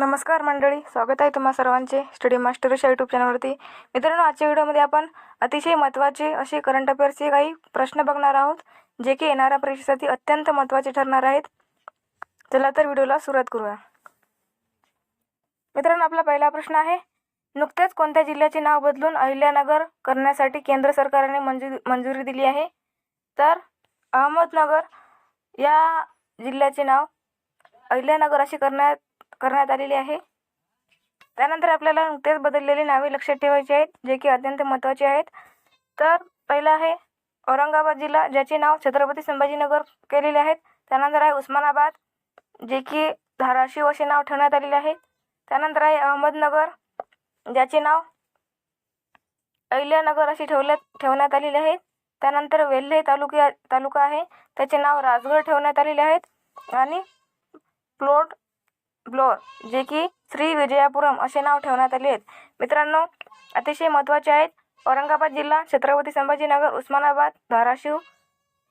नमस्कार मंडळी स्वागत आहे तुम्हा सर्वांचे स्टडी मास्टर या यूट्यूब चॅनलवरती. मित्रांनो आजच्या व्हिडिओमध्ये आपण अतिशय महत्त्वाचे असे करंट अफेअर्सचे काही प्रश्न बघणार आहोत जे की येणाऱ्या परीक्षेसाठी अत्यंत महत्त्वाचे ठरणार आहेत. चला तर व्हिडिओला सुरुवात करूया. मित्रांनो आपला पहिला प्रश्न आहे नुकतेच कोणत्या जिल्ह्याचे नाव बदलून अहिल्यानगर करण्यासाठी केंद्र सरकारने मंजू मंजुरी दिली आहे? तर अहमदनगर या जिल्ह्याचे नाव अहिल्यानगर असे करण्यात करण्यात आलेली आहे. त्यानंतर आपल्याला नुकतेच बदललेली नावे लक्षात ठेवायची आहेत जे की अत्यंत महत्त्वाची आहेत. तर पहिलं आहे औरंगाबाद जिल्हा ज्याचे नाव छत्रपती संभाजीनगर केलेले आहेत. त्यानंतर आहे उस्मानाबाद जे की धाराशिव असे नाव ठेवण्यात आलेले आहे. त्यानंतर आहे अहमदनगर ज्याचे नाव अहिल्यानगर असे ठेवले ठेवण्यात आलेले आहेत त्यानंतर वेल्हे तालुक्या तालुका आहे त्याचे नाव राजगड ठेवण्यात आलेले आहेत. आणि प्लोट ब्लोअर जे की श्री विजयापुरम असे नाव ठेवण्यात आले आहेत. मित्रांनो अतिशय महत्त्वाचे आहेत. औरंगाबाद जिल्हा छत्रपती संभाजीनगर उस्मानाबाद धाराशिव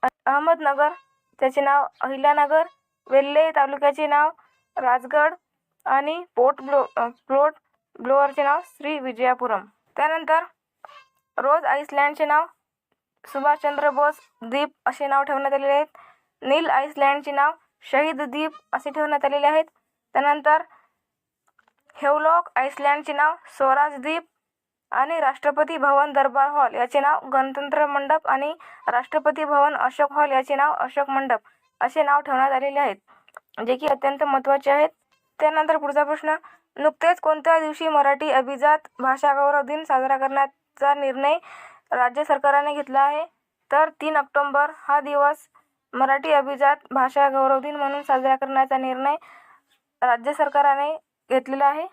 अहमदनगर त्याचे नाव अहिल्यानगर वेल्हे तालुक्याचे नाव राजगड आणि पोर्ट ब्लो प्लोट ब्लोअरचे नाव श्री विजयापुरम. त्यानंतर रोज आईसलँडचे नाव सुभाषचंद्र बोस द्वीप असे नाव ठेवण्यात आलेले आहेत. नील आईसलँडचे नाव शहीद द्वीप असे ठेवण्यात आलेले आहेत. त्यानंतर हेवलॉक आईसलँडचे नाव स्वराजद्वीप आणि राष्ट्रपती भवन दरबार हॉल याचे नाव गणतंत्र मंडप आणि राष्ट्रपती भवन अशोक हॉल याचे नाव अशोक मंडप असे नाव ठेवण्यात आलेले आहेत जे की अत्यंत महत्त्वाचे आहेत. त्यानंतर पुढचा प्रश्न नुकतेच कोणत्या दिवशी मराठी अभिजात भाषा गौरव दिन साजरा करण्याचा निर्णय राज्य सरकारने घेतला आहे? तर तीन ऑक्टोंबर हा दिवस मराठी अभिजात भाषा गौरव दिन म्हणून साजरा करण्याचा निर्णय राज्य सरकाराने घेतलेला आहे.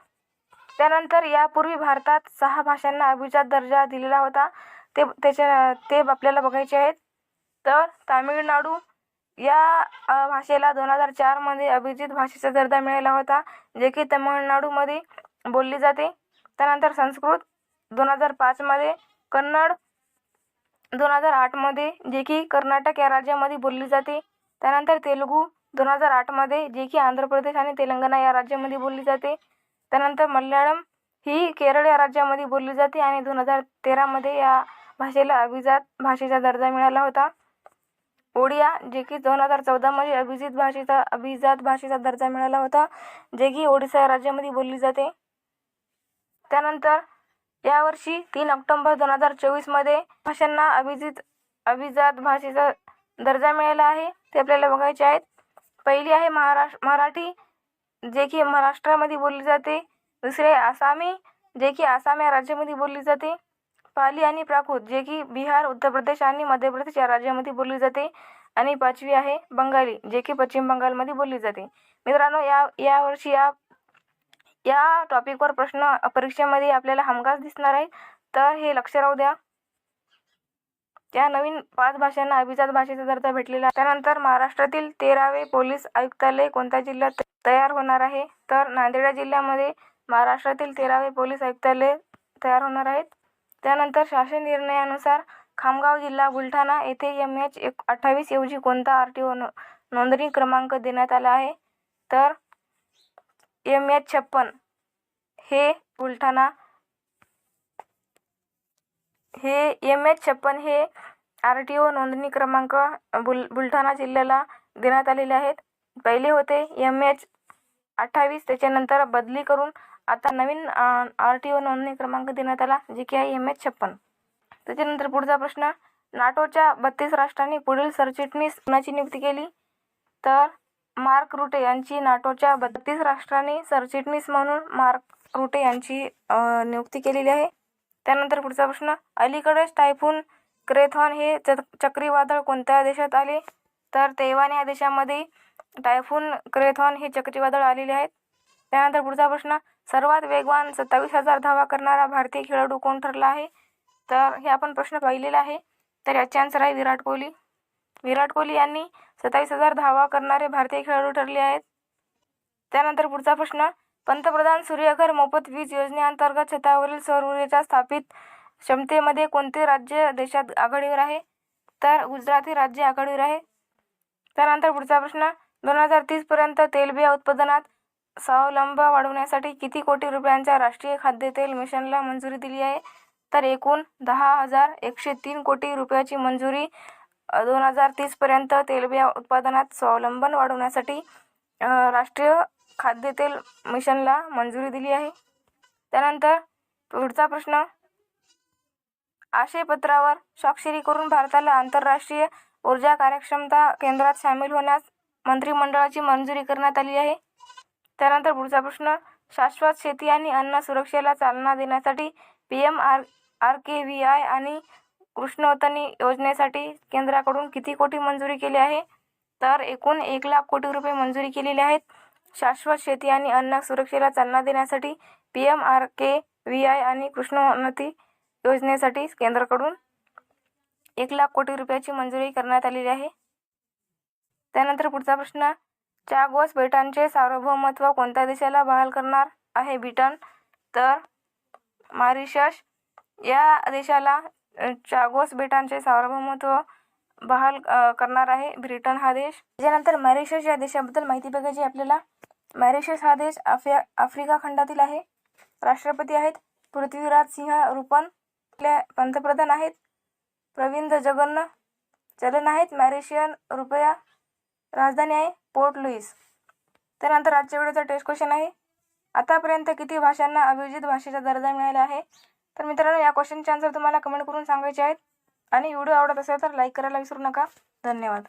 त्यानंतर यापूर्वी भारतात सहा भाषांना अभिजात दर्जा दिलेला होता. ते त्याच्या ते आपल्याला बघायचे आहेत. तर तामिळनाडू या भाषेला दोन हजार चारमध्ये अभिजित भाषेचा दर्जा मिळाला होता जे की तमिळनाडूमध्ये बोलली जाते. त्यानंतर संस्कृत दोन हजार पाचमध्ये कन्नड दोन हजार आठमध्ये जे की कर्नाटक या राज्यामध्ये बोलली जाते. त्यानंतर तेलुगू दोन हजार आठमध्ये जे की आंध्र प्रदेश आणि तेलंगणा या राज्यामध्ये बोलली जाते. त्यानंतर मल्याळम ही केरळ या राज्यामध्ये बोलली जाते आणि दोन हजार तेरामध्ये या भाषेला अभिजात भाषेचा दर्जा मिळाला होता. ओडिया जे की दोन हजार चौदामध्ये अभिजित भाषेचा अभिजात भाषेचा दर्जा मिळाला होता जे की ओडिसा या राज्यामध्ये बोलली जाते. त्यानंतर यावर्षी तीन ऑक्टोंबर दोन हजार चोवीसमध्ये भाषांना अभिजित अभिजात भाषेचा दर्जा मिळाला आहे. ते आपल्याला बघायचे आहेत. पहिली आहे महाराष्ट्र मराठी जे की महाराष्ट्रामध्ये बोलली जाते. दुसरे आसामी जे की आसाम या राज्यामध्ये बोलली जाते. पाली आणि प्राकृत जे की बिहार उत्तर प्रदेश आणि मध्य प्रदेश या राज्यामध्ये बोलली जाते. आणि पाचवी आहे बंगाली जे की पश्चिम बंगालमध्ये बोलली जाते. मित्रांनो या यावर्षी या या टॉपिकवर प्रश्न परीक्षेमध्ये आपल्याला हमखास दिसणार आहे तर हे लक्ष राहू द्या. त्या नवीन पाच भाषांना अभिजात भाषेचा दर्जा भेटलेला त्यानंतर महाराष्ट्रातील तेरावे पोलीस आयुक्तालय कोणत्या जिल्ह्यात तयार होणार आहे? तर नांदेड जिल्ह्यामध्ये महाराष्ट्रातील तेरावे पोलीस आयुक्तालय तयार होणार आहेत. त्यानंतर शासन निर्णयानुसार खामगाव जिल्हा बुलढाणा येथे एम एच एक अठ्ठावीस ऐवजी कोणता आर टी ओ नोंदणी क्रमांक देण्यात आला आहे? तर एम एच छप्पन हे बुलढाणा हे एम एच छप्पन हे आर टी ओ नोंदणी क्रमांक बुल बुलढाणा जिल्ह्याला देण्यात आलेले आहेत. पहिले होते एम एच अठ्ठावीस त्याच्यानंतर बदली करून आता नवीन आर टी ओ नोंदणी क्रमांक देण्यात आला जे की आहे एम एच छप्पन. त्याच्यानंतर पुढचा प्रश्न नाटोच्या बत्तीस राष्ट्रांनी पुढील सरचिटणीस कुणाची नियुक्ती केली? तर मार्क रुटे यांची नाटोच्या बत्तीस राष्ट्रांनी सरचिटणीस म्हणून मार्क रुटे यांची नियुक्ती केलेली आहे. त्यानंतर पुढचा प्रश्न अलीकडेच टायफून क्रेथॉन हे च चक्रीवादळ कोणत्या देशात आले? तर तैवान या देशामध्ये टायफून क्रेथॉन हे चक्रीवादळ आलेले आहेत. त्यानंतर पुढचा प्रश्न सर्वात वेगवान सत्तावीस हजार धावा करणारा भारतीय खेळाडू कोण ठरला आहे? तर हे आपण प्रश्न पाहिलेला आहे. तर याचे आन्सर आहे विराट कोहली. विराट कोहली यांनी सत्तावीस हजार धावा करणारे भारतीय खेळाडू ठरले आहेत. त्यानंतर पुढचा प्रश्न पंतप्रधान सूर्यघर मोफत वीज योजनेअंतर्गत छतावरील सौर ऊर्जेच्या स्थापित क्षमतेमध्ये कोणते राज्य देशात आघाडीवर आहे? तर गुजरात हे राज्य आघाडीवर आहे. त्यानंतर पुढचा प्रश्न दोन हजार तीसपर्यंत तेलबिया उत्पादनात स्वावलंब वाढवण्यासाठी किती कोटी रुपयांच्या राष्ट्रीय खाद्यतेल मिशनला मंजुरी दिली आहे? तर एकूण दहा हजार एकशे तीन कोटी रुपयाची मंजुरी दोन हजार तीसपर्यंत तेलबिया उत्पादनात स्वावलंबन वाढवण्यासाठी राष्ट्रीय खाद्यतेल मिशनला मंजुरी दिली आहे. त्यानंतर पुढचा प्रश्न आशयपत्रावर स्वाक्षरी करून भारताला आंतरराष्ट्रीय ऊर्जा कार्यक्षमता केंद्रात सामील होण्यास मंत्रिमंडळाची मंजुरी करण्यात आली आहे. त्यानंतर पुढचा प्रश्न शाश्वत शेती आणि अन्न सुरक्षेला चालना देण्यासाठी P M R R K V I आणि कृष्णवतनी योजनेसाठी केंद्राकडून किती कोटी मंजुरी केली आहे? तर एकूण एक लाख कोटी रुपये मंजुरी केलेले आहेत. शाश्वत शेती आणि अन्न सुरक्षेला चालना देण्यासाठी P M R K V I आणि कृष्णोन्नती योजनेसाठी केंद्राकडून एक लाख कोटी रुपयाची मंजुरी करण्यात आलेली आहे. त्यानंतर पुढचा प्रश्न चागोस बेटांचे सार्वभौमत्व कोणत्या देशाला बहाल करणार आहे? ब्रिटन तर मॉरिशस या देशाला चागोस बेटांचे सार्वभौमत्व बहाल करणार आहे ब्रिटन हा देश. त्याच्यानंतर मॉरिशस या देशाबद्दल माहिती बघायची आपल्याला. मॉरिशस हा देश आफ्रिया आफ्रिका खंडातील आहे. राष्ट्रपती आहेत पृथ्वीराज सिंह रूपन पंतप्रधान आहेत प्रविंद जगन्न चलन आहेत मॅरिशियन रुपया राजधानी आहे पोर्ट लुईस. त्यानंतर आजच्या वेळेचा टेस्ट क्वेश्चन आहे. आतापर्यंत किती भाषांना अभिजित भाषेचा दर्जा मिळाला आहे? तर मित्रांनो या क्वेश्चनचे आन्सर तुम्हाला कमेंट करून सांगायचे आहेत. आणि व्हिडिओ आवडत असेल तर लाईक करायला विसरू नका. धन्यवाद.